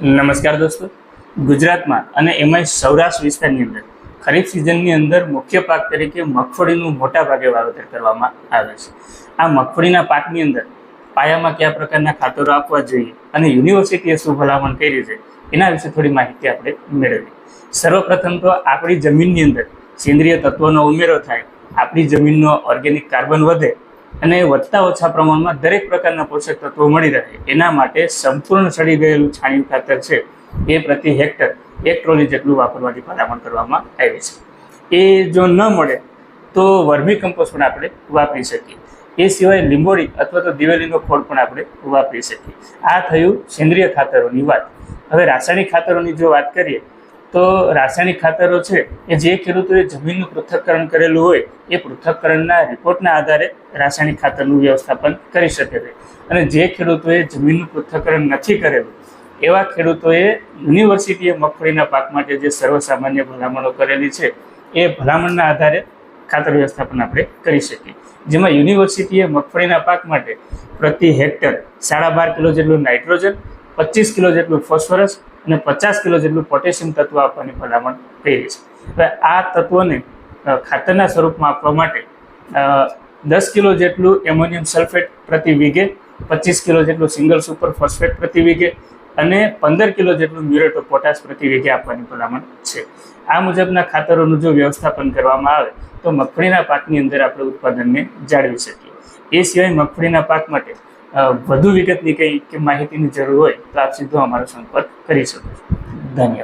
નમસ્કાર દોસ્તો. ગુજરાતમાં અને એમાંય સૌરાષ્ટ્ર વિસ્તારની અંદર ખરીફ સિઝનની અંદર મુખ્ય પાક તરીકે મગફળીનું મોટા ભાગે વાવેતર કરવામાં આવે છે. આ મગફળીના પાકની અંદર પાયામાં કયા પ્રકારના ખાતરો આપવા જોઈએ અને યુનિવર્સિટીએ શું ભલામણ કરી છે એના વિશે થોડી માહિતી આપણે મેળવીએ. સર્વપ્રથમ તો આપણી જમીનની અંદર સેન્દ્રિય તત્વોનો ઉમેરો થાય, આપણી જમીનનો ઓર્ગેનિક કાર્બન વધે અને વધતા ઓછા પ્રમાણમાં દરેક પ્રકારના પોષક તત્વો મળી રહે. એના માટે સંપૂર્ણ સડી ગયેલું છાણિયું ખાતર છે. એ પ્રતિ હેક્ટર એક ટ્રોલી જેટલું વાપરવાની ભલામણ કરવામાં આવી છે. એ જો ન મળે, તો વર્મી કમ્પોસ્ટ પણ આપણે વાપરી શકીએ. એ સિવાય લીંબોળી અથવા તો દિવેલીનો ખોળ પણ આપણે વાપરી શકીએ. આ થયું સેન્દ્રિય ખાતરોની વાત. હવે રાસાયણિક ખાતરોની જો વાત કરીએ તો રાસાયણિક ખાતરો છે એ જે ખેડૂતોએ જમીનનું પૃથ્થકરણ કરેલું હોય, એ પૃથ્થકરણના રિપોર્ટના આધારે રાસાયણિક ખાતરનું વ્યવસ્થાપન કરી શકે છે. અને જે ખેડૂતોએ જમીનનું પૃથ્થકરણ નથી કરેલું, એવા ખેડૂતોએ યુનિવર્સિટીએ મગફળીના પાક માટે જે સર્વસામાન્ય ભલામણો કરેલી છે, એ ભલામણના આધારે ખાતર વ્યવસ્થાપન આપણે કરી શકીએ. જેમાં યુનિવર્સિટીએ મગફળીના પાક માટે પ્રતિ હેક્ટર સાડા બાર કિલો જેટલું નાઇટ્રોજન, પચીસ કિલો જેટલું ફોસ્ફરસ અને પચાસ કિલો જેટલું પોટેશિયમ તત્વ આપવાની ભલામણ કરી છે. હવે આ તત્વોને ખાતરના સ્વરૂપમાં આપવા માટે દસ કિલો જેટલું એમોનિયમ સલ્ફેટ પ્રતિ વીઘે, પચીસ કિલો જેટલું સિંગલ સુપર ફોસ્ફેટ પ્રતિ વીઘે અને પંદર કિલો જેટલું મ્યુરેટ પોટાશ પ્રતિ વીઘે આપવાની ભલામણ છે. આ મુજબના ખાતરોનું જો વ્યવસ્થાપન કરવામાં આવે, તો મગફળીના પાકની અંદર આપણે ઉત્પાદનને જાળવી શકીએ. એ સિવાય મગફળીના પાક માટે વધુ વિગતની કંઈ કે માહિતીની જરૂર હોય તો આપ સીધો અમારો સંપર્ક કરી શકો છો. ધન્યવાદ.